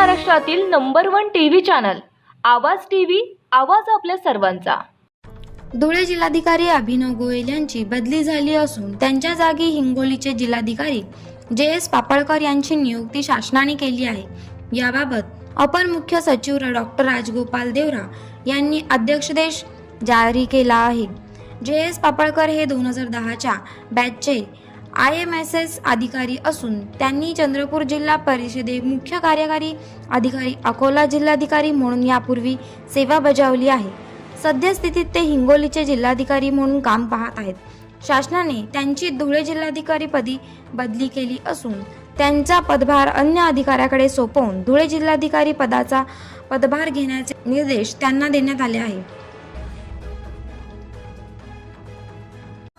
महाराष्ट्रातील number one TV channel Awaaz TV आवाज आपल्या सर्वांचा. धुळे जिल्हाधिकारी अभिनव गोयल यांची बदली झाली असून त्यांच्या जागी हिंगोलीचे जिल्हाधिकारी जे एस पापळकर यांची नियुक्ती शासनाने केली आहे. याबाबत अपर मुख्य सचिव डॉक्टर राजगोपाल देवरा यांनी अध्यक्षदेश जारी केला आहे. जे एस पापळकर हे दोन हजार दहाच्या बॅचचे आय एम एस एस अधिकारी असून त्यांनी चंद्रपूर जिल्हा परिषदे मुख्य कार्यकारी अधिकारी अकोला जिल्हाधिकारी म्हणून यापूर्वी सेवा बजावली आहे. सद्यस्थितीत ते हिंगोलीचे जिल्हाधिकारी म्हणून काम पाहत आहेत. शासनाने त्यांची धुळे जिल्हाधिकारीपदी बदली केली असून त्यांचा पदभार अन्य अधिकाऱ्याकडे सोपवून धुळे जिल्हाधिकारी पदाचा पदभार घेण्याचे निर्देश त्यांना देण्यात आले आहे.